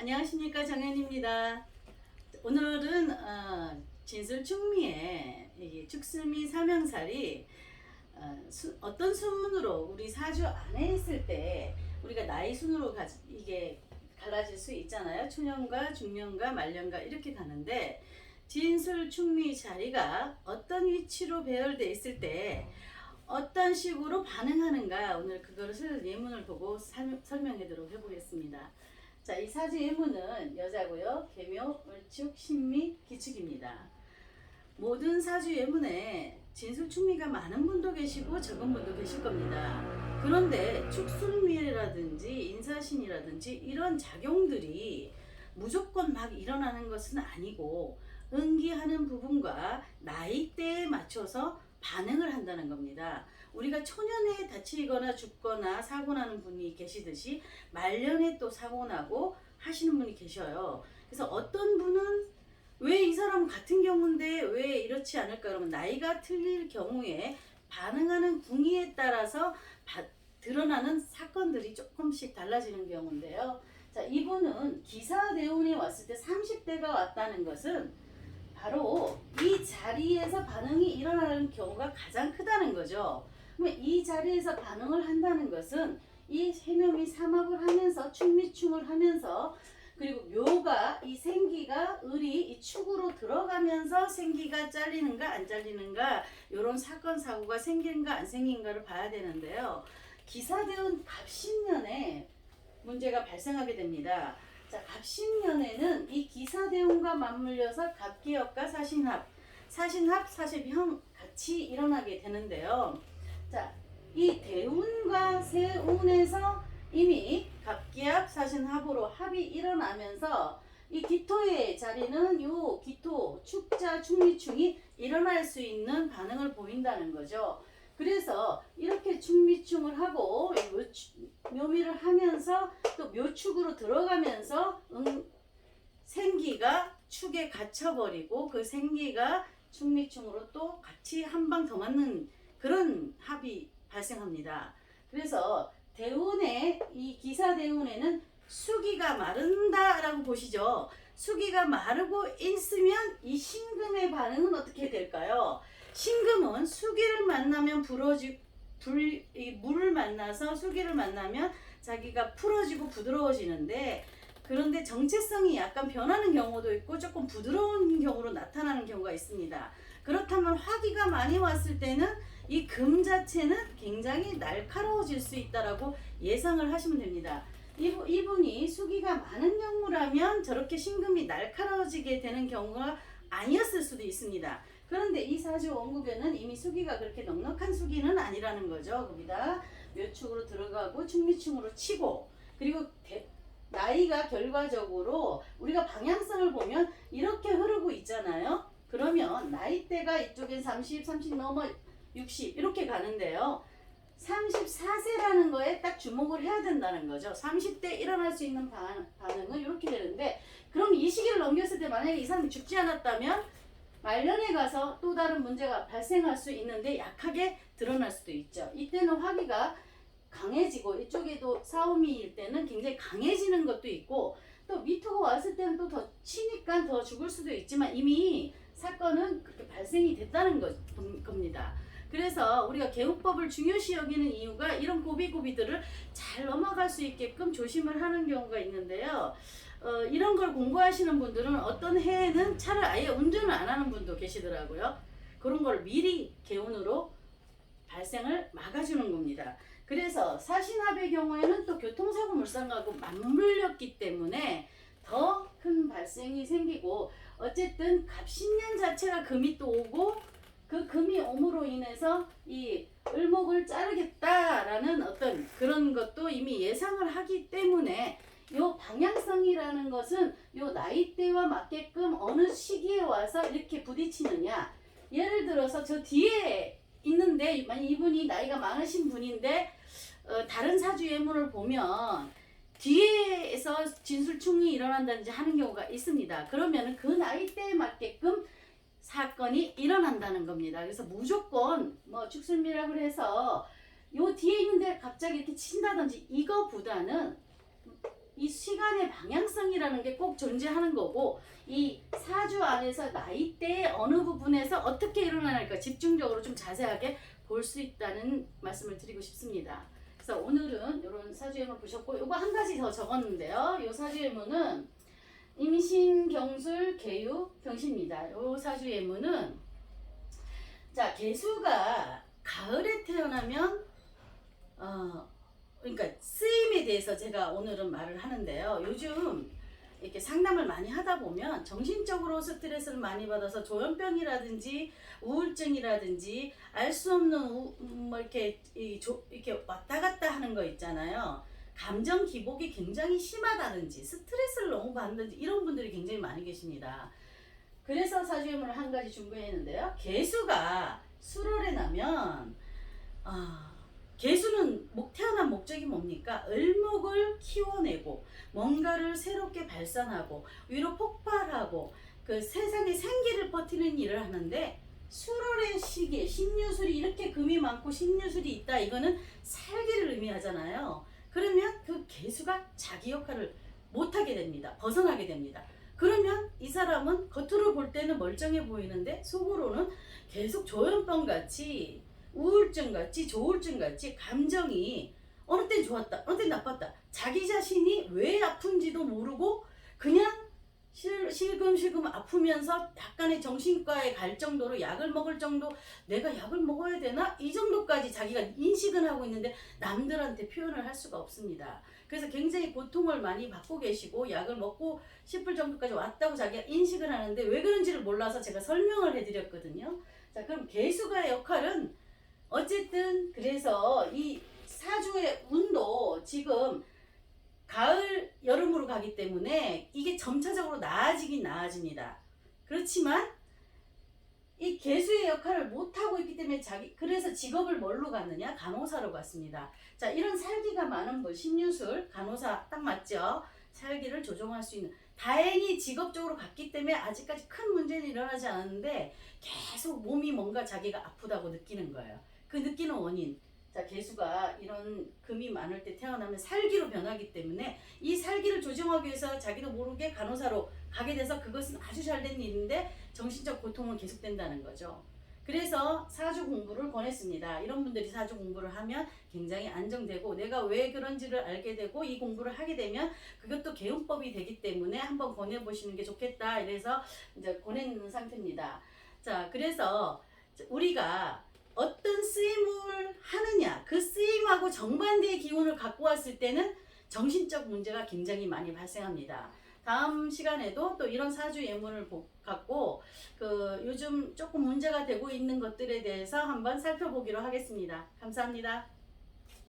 안녕하십니까 정현입니다. 오늘은 어, 진술 충미의 이 축수미 삼형살이 어, 수, 어떤 순으로 우리 사주 안에 있을 때 우리가 나이 순으로 가, 이게 갈라질 수 있잖아요. 초년과 중년과 말년과 이렇게 가는데 진술 충미 자리가 어떤 위치로 배열돼 있을 때 어떤 식으로 반응하는가 오늘 그것을 예문을 보고 살- 설명하도록 해보겠습니다. 자, 이 사주 예문은 여자고요. 개묘, 을축, 신미, 기축입니다. 모든 사주 예문에 진술 충미가 많은 분도 계시고 적은 분도 계실 겁니다. 그런데 축술미라든지 인사신이라든지 이런 작용들이 무조건 막 일어나는 것은 아니고 응기하는 부분과 나이대에 맞춰서 반응을 한다는 겁니다. 우리가 초년에 다치거나 죽거나 사고 나는 분이 계시듯이 말년에 또 사고 나고 하시는 분이 계셔요. 그래서 어떤 분은 왜 이 사람 같은 경우인데 왜 이렇지 않을까 그러면 나이가 틀릴 경우에 반응하는 궁의에 따라서 바- 드러나는 사건들이 조금씩 달라지는 경우인데요. 자, 이분은 기사 대운에 왔을 때 30대가 왔다는 것은 바로 이 자리에서 반응이 일어나는 경우가 가장 크다는 거죠. 이 자리에서 반응을 한다는 것은 이 해묘미 사막을 하면서 충미충을 하면서 그리고 묘가 이 생기가 을이 이 축으로 들어가면서 생기가 잘리는가 안 잘리는가 이런 사건 사고가 생기는가 안 생긴가를 봐야 되는데요. 기사대운 갑신년에 문제가 발생하게 됩니다. 자, 갑신년에는 이 기사대운과 맞물려서 갑기역과 사신합, 사신합, 사십형 같이 일어나게 되는데요. 자, 이 대운과 세운에서 이미 갑기합, 사신합으로 합이 일어나면서 이 기토의 자리는 요 기토, 축자, 충미충이 일어날 수 있는 반응을 보인다는 거죠. 그래서 이렇게 충미충을 하고 묘미를 하면서 또 묘축으로 들어가면서 응, 생기가 축에 갇혀버리고 그 생기가 충미충으로 또 같이 한 방 더 맞는 그런 합이 발생합니다. 그래서 대운의 이 기사 대운에는 수기가 마른다라고 보시죠. 수기가 마르고 있으면 이 신금의 반응은 어떻게? 신금은 수기를 만나면 부러지 불, 이 물을 만나서 수기를 만나면 자기가 풀어지고 부드러워지는데 그런데 정체성이 약간 변하는 경우도 있고 조금 부드러운 경우로 나타나는 경우가 있습니다. 그렇다면 화기가 많이 왔을 때는 이 금 자체는 굉장히 날카로워질 수 있다라고 예상을 하시면 됩니다. 이분, 이분이 수기가 많은 경우라면 저렇게 신금이 날카로워지게 되는 경우가 아니었을 수도 있습니다. 그런데 이 사주 원국에는 이미 수기가 그렇게 넉넉한 수기는 아니라는 거죠. 거기다 묘축으로 들어가고 충미충으로 치고 그리고 대- 나이가 결과적으로 우리가 방향성을 보면 이렇게 흐르고 있잖아요. 그러면 나이대가 이쪽엔 30, 30 넘어 60 이렇게 가는데요. 34세라는 거에 딱 주목을 해야 된다는 거죠. 30대 일어날 수 있는 반, 반응은 이렇게 되는데 그럼 이 시기를 넘겼을 때 만약에 이 사람이 죽지 않았다면 말년에 가서 또 다른 문제가 발생할 수 있는데 약하게 드러날 수도 있죠. 이때는 화기가 강해지고 이쪽에도 싸움일 때는 굉장히 강해지는 것도 있고 또 미토가 왔을 때는 또 더 치니까 더 죽을 수도 있지만 이미 사건은 그렇게 발생이 됐다는 거, 겁니다. 그래서 우리가 개우법을 중요시 여기는 이유가 이런 고비고비들을 잘 넘어갈 수 있게끔 조심을 하는 경우가 있는데요. 어, 이런 걸 공부하시는 분들은 어떤 해에는 차를 아예 운전을 안 하는 분도 계시더라고요. 그런 걸 미리 개운으로 발생을 막아주는 겁니다. 그래서 사신합의 경우에는 또 교통사고 물상하고 맞물렸기 때문에 더 큰 발생이 생기고 어쨌든 갑신년 자체가 금이 또 오고 그 금이 옴으로 인해서 이 을목을 자르겠다라는 어떤 그런 것도 이미 예상을 하기 때문에 요 방향성이라는 것은 요 나이대와 맞게끔 어느 시기에 와서 이렇게 부딪히느냐 예를 들어서 저 뒤에 있는데 만약 이분이 나이가 많으신 분인데 어, 다른 사주 예문을 보면 뒤에서 진술충이 일어난다든지 하는 경우가 있습니다. 그러면은 그 나이대에 맞게끔 사건이 일어난다는 겁니다. 그래서 무조건 뭐 축술미라고 해서 요 뒤에 있는데 갑자기 이렇게 친다든지 이거보다는 이 시간의 방향성이라는 게 꼭 존재하는 거고 이 사주 안에서 나이대의 어느 부분에서 어떻게 일어나는가 집중적으로 좀 자세하게 볼 수 있다는 말씀을 드리고 싶습니다. 그래서 오늘은 이런 사주예문 보셨고 이거 한 가지 더 적었는데요. 이 사주예문은 임신, 경술, 개유, 병신입니다. 이 사주예문은 자 개수가 가을에 태어나면 어 그러니까 쓰임에 대해서 제가 오늘은 말을 하는데요. 요즘 이렇게 상담을 많이 하다 보면 정신적으로 스트레스를 많이 받아서 조현병이라든지 우울증이라든지 알 수 없는 우, 음, 뭐 이렇게 이 조, 이렇게 왔다 갔다 하는 거 있잖아요. 감정 기복이 굉장히 심하다든지 스트레스를 너무 받는지 이런 분들이 굉장히 많이 계십니다. 그래서 사주예문을 한 가지 준비했는데요. 개수가 수월에 나면 아, 개수는 목 태어난 목적이 뭡니까? 을목을 키워내고 뭔가를 새롭게 발산하고 위로 폭발하고 그 세상에 생기를 버티는 일을 하는데 수월의 시기에 신유술이 이렇게 금이 많고 신유술이 있다 이거는 살기를 의미하잖아요. 그러면 그 개수가 자기 역할을 못하게 됩니다. 벗어나게 됩니다. 그러면 이 사람은 겉으로 볼 때는 멀쩡해 보이는데 속으로는 계속 조현병 같이 우울증 같이 조울증 같이 감정이 어느 땐 좋았다 어느 땐 나빴다 자기 자신이 왜 아픈지도 모르고 그냥 실, 실금실금 아프면서 약간의 정신과에 갈 정도로 약을 먹을 정도 내가 약을 먹어야 되나 이 정도까지 자기가 인식은 하고 있는데 남들한테 표현을 할 수가 없습니다. 그래서 굉장히 고통을 많이 받고 계시고 약을 먹고 싶을 정도까지 왔다고 자기가 인식을 하는데 왜 그런지를 몰라서 제가 설명을 해드렸거든요. 자 그럼 개수가의 역할은 어쨌든 그래서 이 사주의 운도 지금 가을 여름으로 가기 때문에 이게 점차적으로 나아지긴 나아집니다. 그렇지만 이 개수의 역할을 못 하고 있기 때문에 자기 그래서 직업을 뭘로 갔느냐 간호사로 갔습니다. 자 이런 살기가 많은 분 신유술 간호사 딱 맞죠? 살기를 조정할 수 있는 다행히 직업적으로 갔기 때문에 아직까지 큰 문제는 일어나지 않았는데 계속 몸이 뭔가 자기가 아프다고 느끼는 거예요. 그 느끼는 원인. 자, 개수가 이런 금이 많을 때 태어나면 살기로 변하기 때문에 이 살기를 조정하기 위해서 자기도 모르게 간호사로 가게 돼서 그것은 아주 잘 된 일인데 정신적 고통은 계속된다는 거죠. 그래서 사주 공부를 권했습니다. 이런 분들이 사주 공부를 하면 굉장히 안정되고 내가 왜 그런지를 알게 되고 이 공부를 하게 되면 그것도 개운법이 되기 때문에 한번 권해보시는 게 좋겠다. 이래서 이제 권해놓는 상태입니다. 자, 그래서 우리가 어떤 쓰임을 하느냐 그 쓰임하고 정반대의 기운을 갖고 왔을 때는 정신적 문제가 굉장히 많이 발생합니다. 다음 시간에도 또 이런 사주 예문을 보- 갖고 그 요즘 조금 문제가 되고 있는 것들에 대해서 한번 살펴보기로 하겠습니다. 감사합니다.